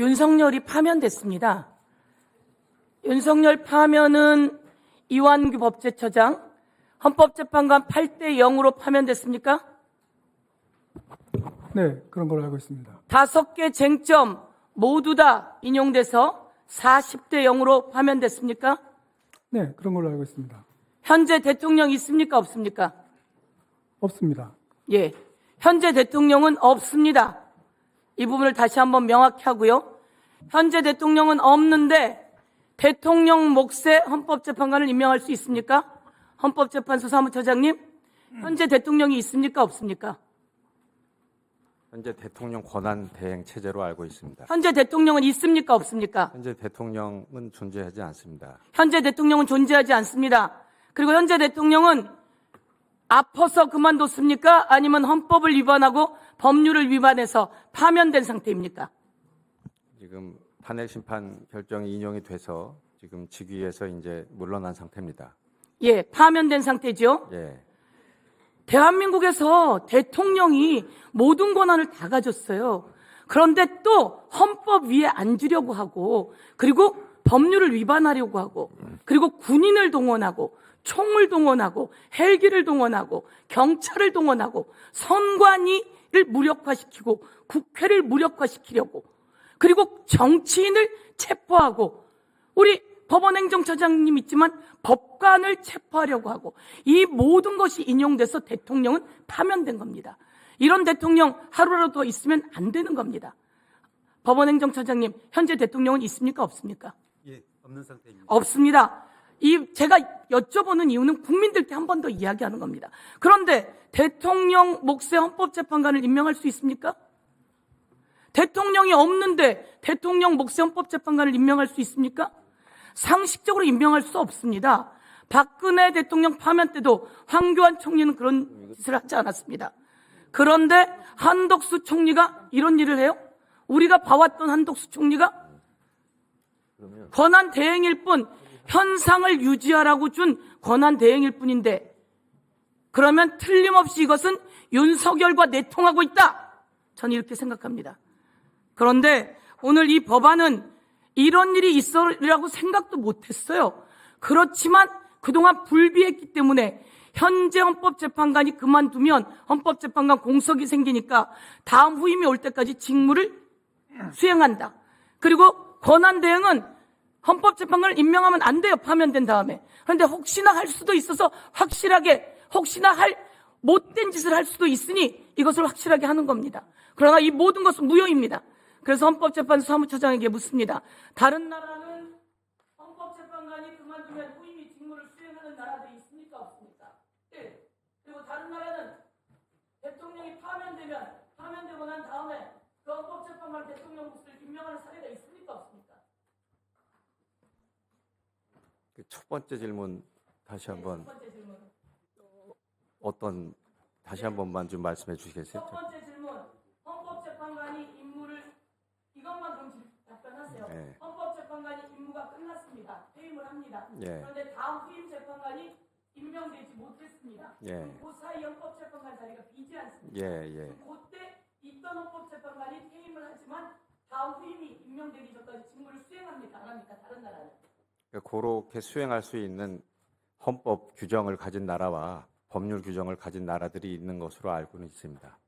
윤석열이 파면됐습니다. 윤석열 파면은 이완규 법제처장, 헌법재판관 8대 0으로 파면됐습니까? 네, 그런 걸로 알고 있습니다. 다섯 개 쟁점 모두 다 인용돼서 40대 0으로 파면됐습니까? 네, 그런 걸로 알고 있습니다. 현재 대통령 있습니까? 없습니까? 없습니다. 예. 현재 대통령은 없습니다. 이 부분을 다시 한번 명확히 하고요. 현재 대통령은 없는데 대통령 몫의 헌법재판관을 임명할 수 있습니까? 헌법재판소 사무처장님, 현재 대통령이 있습니까? 없습니까? 현재 대통령 권한 대행 체제로 알고 있습니다. 현재 대통령은 있습니까? 없습니까? 현재 대통령은 존재하지 않습니다. 현재 대통령은 존재하지 않습니다. 그리고 현재 대통령은 아파서 그만뒀습니까? 아니면 헌법을 위반하고 법률을 위반해서 파면된 상태입니까? 지금 판넬 심판 결정이 인용이 돼서 지금 직위에서 이제 물러난 상태입니다. 예, 파면된 상태죠. 예. 대한민국에서 대통령이 모든 권한을 다 가졌어요. 그런데 또 헌법 위에 앉으려고 하고, 그리고 법률을 위반하려고 하고, 그리고 군인을 동원하고, 총을 동원하고, 헬기를 동원하고, 경찰을 동원하고, 선관위를 무력화시키고, 국회를 무력화시키려고, 그리고 정치인을 체포하고, 우리 법원행정처장님 있지만 법관을 체포하려고 하고 이 모든 것이 인용돼서 대통령은 파면된 겁니다. 이런 대통령 하루라도 더 있으면 안 되는 겁니다. 법원행정처장님 현재 대통령은 있습니까 없습니까? 예, 없는 상태입니다. 없습니다. 이 제가 여쭤보는 이유는 국민들께 한 번 더 이야기하는 겁니다. 그런데 대통령 몫의 헌법재판관을 임명할 수 있습니까? 대통령이 없는데 대통령 몫의 헌법 재판관을 임명할 수 있습니까? 상식적으로 임명할 수 없습니다. 박근혜 대통령 파면 때도 황교안 총리는 그런 짓을 하지 않았습니다. 그런데 한덕수 총리가 이런 일을 해요? 우리가 봐왔던 한덕수 총리가 권한 대행일 뿐 현상을 유지하라고 준 권한 대행일 뿐인데 그러면 틀림없이 이것은 윤석열과 내통하고 있다. 저는 이렇게 생각합니다. 그런데 오늘 이 법안은 이런 일이 있으리라고 생각도 못했어요. 그렇지만 그동안 불비했기 때문에 현재 헌법재판관이 그만두면 헌법재판관 공석이 생기니까 다음 후임이 올 때까지 직무를 수행한다. 그리고 권한대행은 헌법재판관을 임명하면 안 돼요. 파면된 다음에. 그런데 혹시나 할 수도 있어서 확실하게 혹시나 할 못된 짓을 할 수도 있으니 이것을 확실하게 하는 겁니다. 그러나 이 모든 것은 무효입니다. 그래서 헌법재판소 사무처장에게 묻습니다. 다른 나라는 헌법재판관이 그만두면 후임이 직무를 수행하는 나라들이 있습니까? 없습니까? 1. 그리고 다른 나라는 대통령이 파면되면 파면되고 난 다음에 그 헌법재판관 대통령 몫을 임명하는 사례가 있습니까? 없습니까? 그첫 번째 질문 다시 한번 첫 번째 질문. 어떤 다시 한 번만 좀 말씀해 주시겠어요? 첫 번째 질문. 헌법재판관이 임무를 이것만 그럼 질- 답변하세요. 네. 헌법재판관이 임무가 끝났습니다. 합니다. 예. 그런데 다음 후임 재판관이 임명되지 못했습니다. 예. 그 사이 헌법재판관 자리가 비지 않습니다. 예, 예. 그때 있던 헌법재판관이 퇴임을 하지만 다음 후임이 임명되기 전까지 직무를 수행합니까? 안 합니까? 다른 나라는. 그러니까 그렇게 수행할 수 있는 헌법 규정을 가진 나라와 법률 규정을 가진 나라들이 있는 것으로 알고는 있습니다.